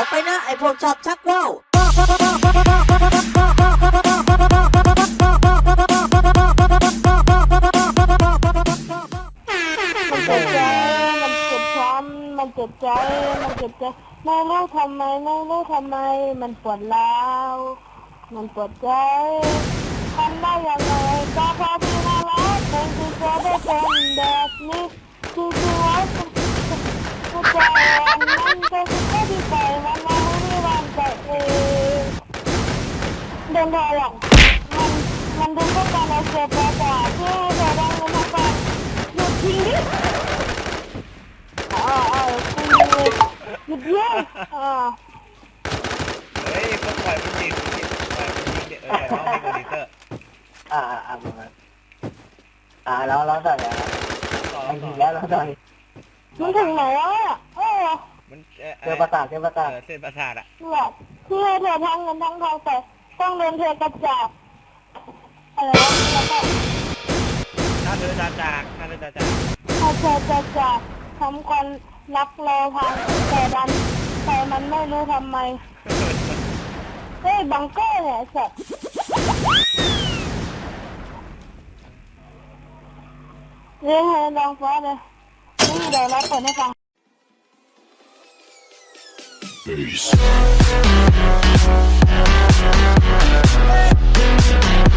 ลบไปนะ ไอพวกชอบชักว่าวมันเจ็บใจมันเจ็บช้ำมันเจ็บใจ มันเจ็บใจไม่รู้ทำไมไม่รู้ทำไม มันปวดร้าวมันปวดใจทำได้ยังไงก็เพราะพี่น่ารักเป็นที่เธอได้เป็นแบบนี้ ดินทางหลังมันมันดึงเข้าไปในเสื้อผ้าที่ให้เธอได้เงินทั้งวันหยุดทิ้งดิอ่าอ่าคุณหยุดเยี่ยมอ่าเฮ้ยก็ปล่อยมันดิปล่อยมันยิงเดี๋ยวเออเดี๋ยวเอาให้กูดิเตอร์อ่าอ่าอ่ามาอ่าแล้วแล้วต่อยแล้วต่อไอ้ต่ยิองแล้วแล้วต่อยมันถึงไหนแล้วอะเออมันเออเจอประสาทเจอประเอสาทอเส้นประสาทอะเนี่ยที่ให้เธอทั้งเงินทั้งทองแต่ ต้องเดินเธอกระจาบอะไรวะแล้วก็ถ้าเธอจะจากถ้าเธอจะจากให้เธอกระจาบทำคนรักรอพังแต่ดันแต่มันไม่รู้ทำไมเฮ้ยบังเกอร์เนี่ยสัตว์เรียกให้ลองฟ้าเลยนี่เดี๋ยวเราเปิดให้ฟัง Peace.